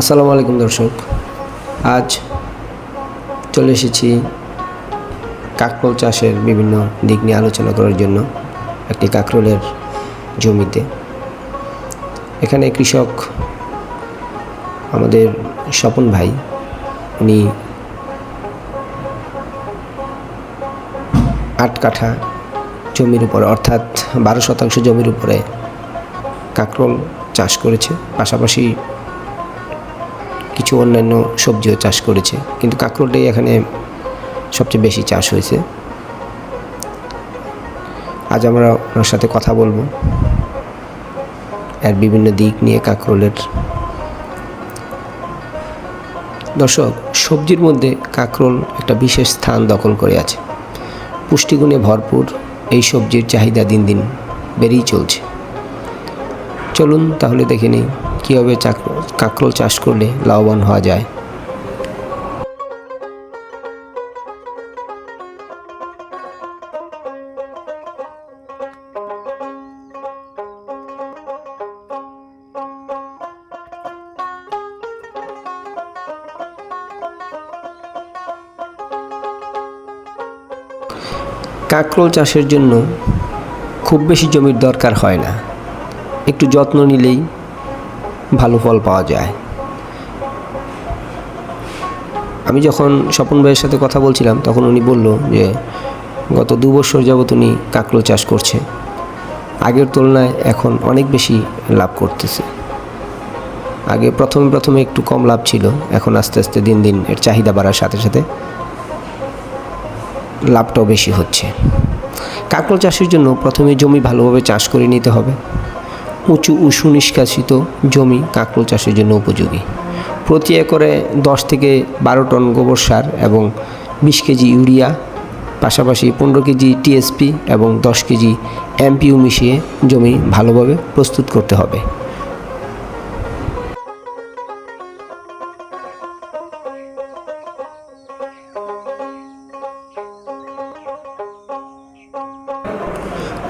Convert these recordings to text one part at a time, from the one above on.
আসসালামু আলাইকুম দর্শক। আজ চলে এসেছি কাকরোল চাষের বিভিন্ন দিক নিয়ে আলোচনা করার জন্য একটি কাকরোলের জমিতে। এখানে কৃষক আমাদের স্বপন ভাই, উনি আট কাঠা জমির উপরে, অর্থাৎ বারো শতাংশ জমির উপরে কাকরোল চাষ করেছে। পাশাপাশি কিছু অন্যান্য সবজিও চাষ করেছে। কিন্তু কাঁকরোলটাই এখানে সবচেয়ে বেশি চাষ হয়েছে। আজ আমরা ওনার সাথে কথা বলব। এর বিভিন্ন দিক নিয়ে কাঁকরোলের। দর্শক, সবজির মধ্যে কাঁকরোল একটা বিশেষ স্থান দখল করে আছে। পুষ্টিগুণে ভরপুর এই সবজির চাহিদা দিন দিন বেড়েই চলছে। চলুন তাহলে দেখে নিই। কীভাবে কাঁকরোল চাষ করলে লাভবান হওয়া যায়? কাঁকরোল চাষের জন্য খুব বেশি জমির দরকার হয় না। একটু যত্ন নিলেই ভালো ফল পাওয়া যায়। আমি যখন স্বপন ভাইয়ের সাথে কথা বলছিলাম, তখন উনি বলল যে, গত দু বছর যাবত উনি কাঁকরোল চাষ করছে। আগের তুলনায় এখন অনেক বেশি লাভ করতেছে। আগে প্রথমে প্রথমে একটু কম লাভ ছিল, এখন আস্তে আস্তে দিন দিন এর চাহিদা বাড়ার সাথে সাথে লাভটাও বেশি হচ্ছে। কাঁকরোল চাষের জন্য প্রথমে জমি ভালোভাবে চাষ করে নিতে হবে। উঁচু ও সুনিষ্কাশিত জমি কাঁকরোল চাষের জন্য উপযোগী। প্রতি একরে দশ থেকে বারো টন গোবর সার এবং বিশ কেজি ইউরিয়া, পাশাপাশি পনেরো কেজি টিএসপি এবং দশ কেজি এমপিউ মিশিয়ে জমি ভালোভাবে প্রস্তুত করতে হবে।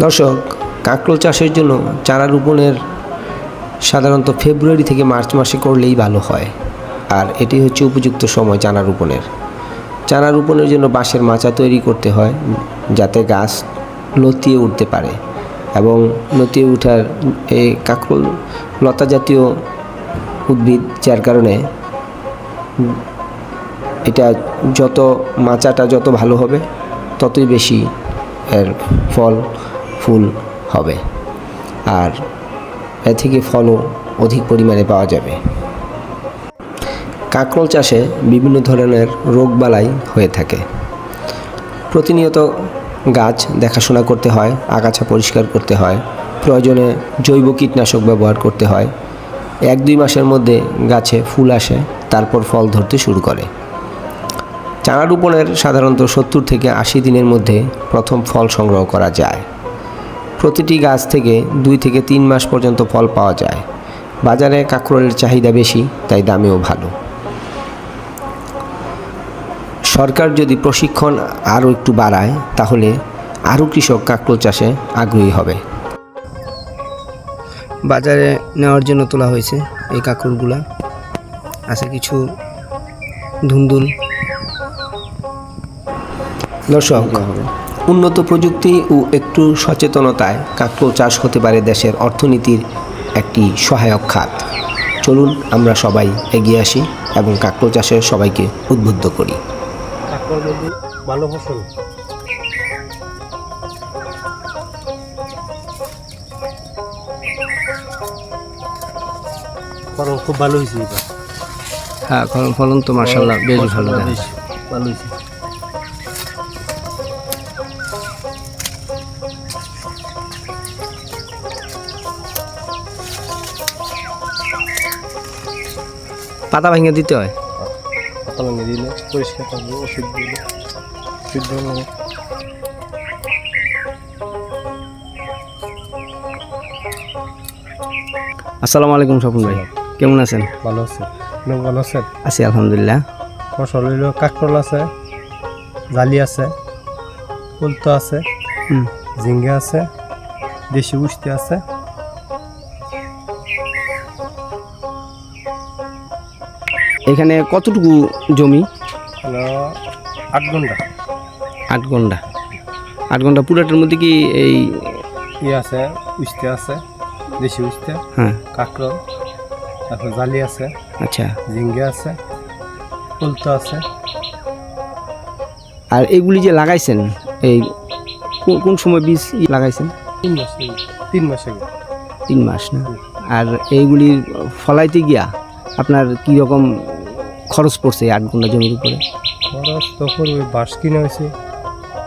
দর্শক কাঁকরোল চাষের জন্য চারা রোপণের সাধারণত ফেব্রুয়ারি থেকে মার্চ মাসে করলেই ভালো হয়। আর এটি হচ্ছে উপযুক্ত সময় চারা রোপণের। চারা রোপণের জন্য বাঁশের মাচা তৈরি করতে হয়, যাতে গাছ লতিয়ে উঠতে পারে এবং লতিয়ে ওঠার এই কাঁকরোল লতা জাতীয় উদ্ভিদ, যার কারণে এটা যত মাচাটা যত ভালো হবে, ততই বেশি এর ফল, ফুল হবে। আর এ থেকে ফলও অধিক পরিমাণে পাওয়া যাবে। কাঁকরোল চাষে বিভিন্ন ধরনের রোগবালাই হয়ে থাকে। প্রতিনিয়ত গাছ দেখাশোনা করতে হয়, আগাছা পরিষ্কার করতে হয়, প্রয়োজনে জৈব কীটনাশক ব্যবহার করতে হয়। এক দুই মাসের মধ্যে গাছে ফুল আসে, তারপর ফল ধরতে শুরু করে। চারা রোপণের সাধারণত সত্তর থেকে আশি দিনের মধ্যে প্রথম ফল সংগ্রহ করা যায়। প্রতিটি গাছ থেকে দুই থেকে তিন মাস পর্যন্ত ফল পাওয়া যায়। বাজারে কাঁকরোলের চাহিদা বেশি, তাই দামেও ভালো। সরকার যদি প্রশিক্ষণ আরও একটু বাড়ায়, তাহলে আরও কৃষক কাঁকরোল চাষে আগ্রহী হবে। বাজারে নেওয়ার জন্য তোলা হয়েছে এই কাঁকরোলগুলা। আছে কিছু ধুন্দুল। দর্শক উন্নত প্রযুক্তি ও একটু সচেতনতায় কাঁকড়ো চাষ হতে পারে দেশের অর্থনীতির একটি সহায়ক খাত। চলুন আমরা সবাই এগিয়ে আসি এবং কাঁকড়ো চাষে সবাইকে উদ্বুদ্ধ করি। ভালো ফসল। ফলন খুব ভালো হয়েছে হ্যাঁ ফলন তো মার্শাল্লাহ বেশ ভালো বেশ ভালো হয়েছে। পাতা ভেঙে দিতে হয়। পাতা ভেঙে দিলে পরিষ্কার থাকবে ওষুধ দিলে সিদ্ধ আসসালামু আলাইকুম স্বপন ভাই কেমন আছেন? ভালো আছে। লোক ভালো আছে আছি আলহামদুলিল্লাহ। ফসল হইল কাকরল আছে জালি আছে উল্টো আছে হুম। ঝিঙ্গে আছে দেশি উস্তি আছে। এখানে কতটুকু জমি? আট ঘণ্টা আট ঘণ্টা আট ঘণ্টা পুরাটার মধ্যে কি এই ইয়ে আছে উস্তে আছে দেশি উস্তে হ্যাঁ। কাঁকড়ল তারপর জালি আছে আচ্ছা। ঝিঙ্গে আছে উল্টো আছে। আর এগুলি যে লাগাইছেন এই কোন- কোন সময় বীজ লাগাইছেন? তিন মাস তিন মাস আগে তিন মাস না? আর এইগুলি ফলাইতে গিয়া আপনার কি রকম খরচ পড়ছে আট ঘণ্টা জমির উপরে? খরচ তখন ওই বাঁশ কিনে হয়েছে।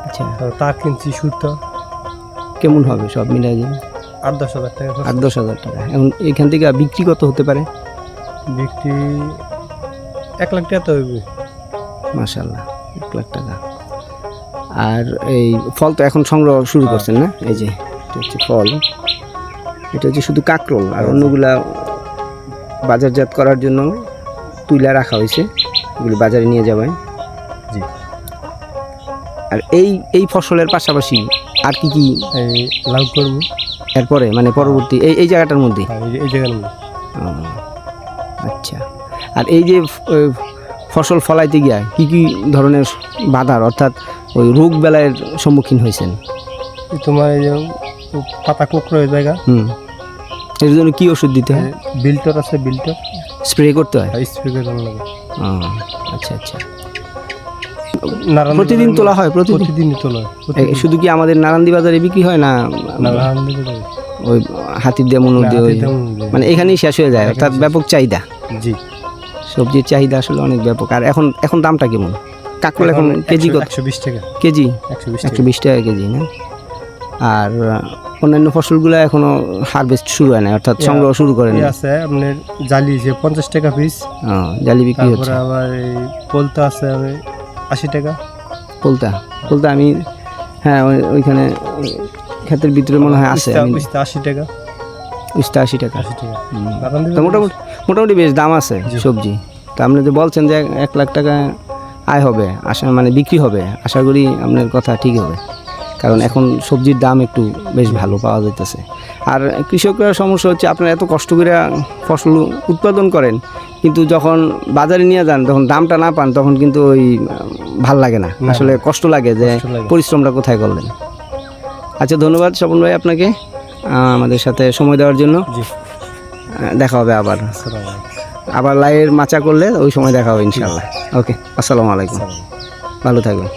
আচ্ছা। তার কিনছি সুতো। কেমন হবে সব মিলাই দিলে আট দশ হাজার টাকা আট দশ হাজার টাকা। এখন এখান থেকে বিক্রি কত হতে পারে? বিক্রি এক লাখ টাকা তো হইবে। মাশাল্লাহ এক লাখ টাকা। আর এই ফল তো এখন সংগ্রহ শুরু করছেন না? এই যে এটা হচ্ছে ফল। এটা হচ্ছে শুধু কাঁকরোল আর অন্যগুলা বাজারজাত করার জন্য তুইলা রাখা হয়েছে এগুলি বাজারে নিয়ে যাবেন জি। আর এই এই ফসলের পাশাপাশি আর কি কি লাউ করব। এরপরে মানে পরবর্তী এই এই জায়গাটার মধ্যে? এই- এই জায়গার মধ্যে। আচ্ছা। আর এই যে ফসল ফলাইতে গিয়া কি কি ধরনের বাধার অর্থাৎ ওই রোগ বেলায়ের সম্মুখীন হয়েছেন? তোমার এই যে পাতা কোকড়ো জায়গা। হুম। এর জন্য কি ওষুধ দিতে হয়? বিল্টর আছে বিল্টর। স্প্রে করতে হয়? স্প্রে করে লাগে। আচ্ছা আচ্ছা। প্রতিদিন তোলা হয়? প্রতিদিন? প্রতিদিনই তোলা হয় শুধু কি আমাদের নারান্দি বাজারে বিক্রি হয় না। ওই হাতির দিয়ে মনোর দিয়ে। মানে এখানেই শেষ হয়ে যায় অর্থাৎ ব্যাপক চাহিদা। জি। সবজির চাহিদা আসলে অনেক ব্যাপক। আর এখন এখন দামটা কেমন? কাকরোল এখন কেজি কত? একশো বিশ টাকা। কেজি? একশো বিশ টাকা কেজি না? আর অন্যান্য ফসলগুলো এখনও হারভেস্ট শুরু হয় না অর্থাৎ সংগ্রহ শুরু করেন। এই আছে আপনার জালি যে পঞ্চাশ টাকা পিস জালি বিক্রি হচ্ছে। আবার এই পোলতা আছে আমি আশি টাকা। পোলতা? পোলতা আমি হ্যাঁ ওই- ওইখানে ওই ক্ষেতের ভিতরে মনে হয় আছে আশি টাকা। উস্তা আশি টাকা। তো মোটামুটি মোটামুটি বেশ দাম আছে। সবজি। তা আপনি যে বলছেন যে এক লাখ টাকা আয় হবে আশা মানে বিক্রি হবে আশা করি আপনার কথা ঠিক হবে। কারণ এখন সবজির দাম একটু বেশ ভালো পাওয়া যাইতেছে। আর কৃষকরা সমস্যা হচ্ছে আপনারা এত কষ্ট করে ফসল উৎপাদন করেন কিন্তু যখন বাজারে নিয়ে যান তখন দামটা না পান তখন কিন্তু ওই ভালো লাগে না। আসলে কষ্ট লাগে যে পরিশ্রমটা কোথায় করলেন। আচ্ছা ধন্যবাদ স্বপন ভাই আপনাকে আমাদের সাথে সময় দেওয়ার জন্য। দেখা হবে আবার। আবার লাইয়ের মাচা করলে ওই সময় দেখা হবে ইনশাল্লাহ ওকে আসসালামু আলাইকুম। ভালো থাকবেন।